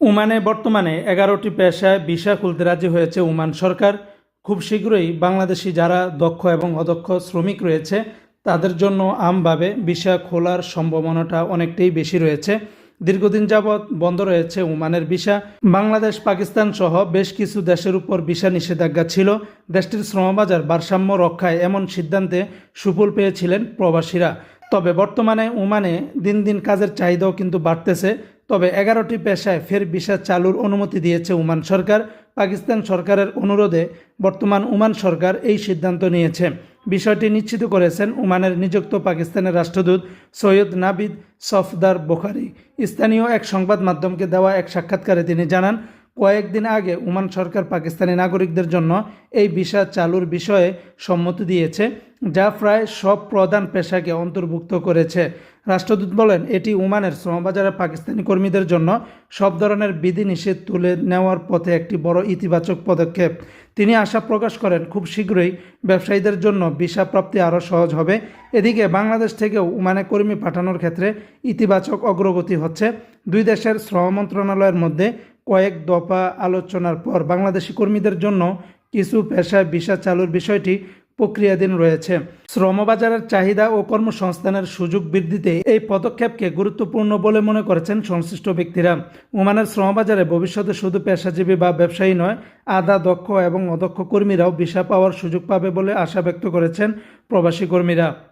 ওমানে বর্তমানে এগারোটি পেশায় ভিসা খুলতে রাজি হয়েছে ওমান সরকার। খুব শীঘ্রই বাংলাদেশি যারা দক্ষ এবং অদক্ষ শ্রমিক রয়েছে, তাদের জন্য আমভাবে ভিসা খোলার সম্ভাবনাটা অনেকটাই বেশি রয়েছে। দীর্ঘদিন যাবৎ বন্ধ রয়েছে ওমানের ভিসা। বাংলাদেশ, পাকিস্তান সহ বেশ কিছু দেশের উপর ভিসা নিষেধাজ্ঞা ছিল। দেশটির শ্রমবাজার ভারসাম্য রক্ষায় এমন সিদ্ধান্তে সুফল পেয়েছিলেন প্রবাসীরা। তবে বর্তমানে ওমানে দিন দিন কাজের চাহিদাও কিন্তু বাড়তেছে। তবে এগারোটি পেশায় ফের ভিসা চালুর অনুমতি দিয়েছে ওমান সরকার। পাকিস্তান সরকারের অনুরোধে বর্তমান ওমান সরকার এই সিদ্ধান্ত নিয়েছে। বিষয়টি নিশ্চিত করেছেন ওমানের নিযুক্ত পাকিস্তানের রাষ্ট্রদূত সৈয়দ নাবিদ সফদার বোখারি। স্থানীয় এক সংবাদ মাধ্যমকে দেওয়া এক সাক্ষাৎকারে তিনি জানান, কয়েকদিন আগে ওমান সরকার পাকিস্তানি নাগরিকদের জন্য এই ভিসা চালুর বিষয়ে সম্মতি দিয়েছে। যা প্রায় সব প্রধান পেশাকে অন্তর্ভুক্ত করেছে। রাষ্ট্রদূত বলেন, এটি ওমানের শ্রমবাজারে পাকিস্তানি কর্মীদের জন্য সব ধরনের বিধিনিষেধ তুলে নেওয়ার পথে একটি বড় ইতিবাচক পদক্ষেপ। তিনি আশা প্রকাশ করেন, খুব শীঘ্রই ব্যবসায়ীদের জন্য ভিসা প্রাপ্তি আরও সহজ হবে। এদিকে বাংলাদেশ থেকেও ওমানে কর্মী পাঠানোর ক্ষেত্রে ইতিবাচক অগ্রগতি হচ্ছে। দুই দেশের শ্রম মন্ত্রণালয়ের মধ্যে কয়েক দফা আলোচনার পর বাংলাদেশি কর্মীদের জন্য কিছু পেশায় ভিসা চালুর বিষয়টি প্রক্রিয়াধীন রয়েছে। শ্রমবাজারের চাহিদা ও কর্মসংস্থানের সুযোগ বৃদ্ধিতে এই পদক্ষেপকে গুরুত্বপূর্ণ বলে মনে করেছেন সংশ্লিষ্ট ব্যক্তিরা। ওমানের শ্রমবাজারে ভবিষ্যতে শুধু পেশাজীবী বা ব্যবসায়ী নয়, আধা দক্ষ এবং অদক্ষ কর্মীরাও ভিসা পাওয়ার সুযোগ পাবে বলে আশা ব্যক্ত করেছেন প্রবাসী কর্মীরা।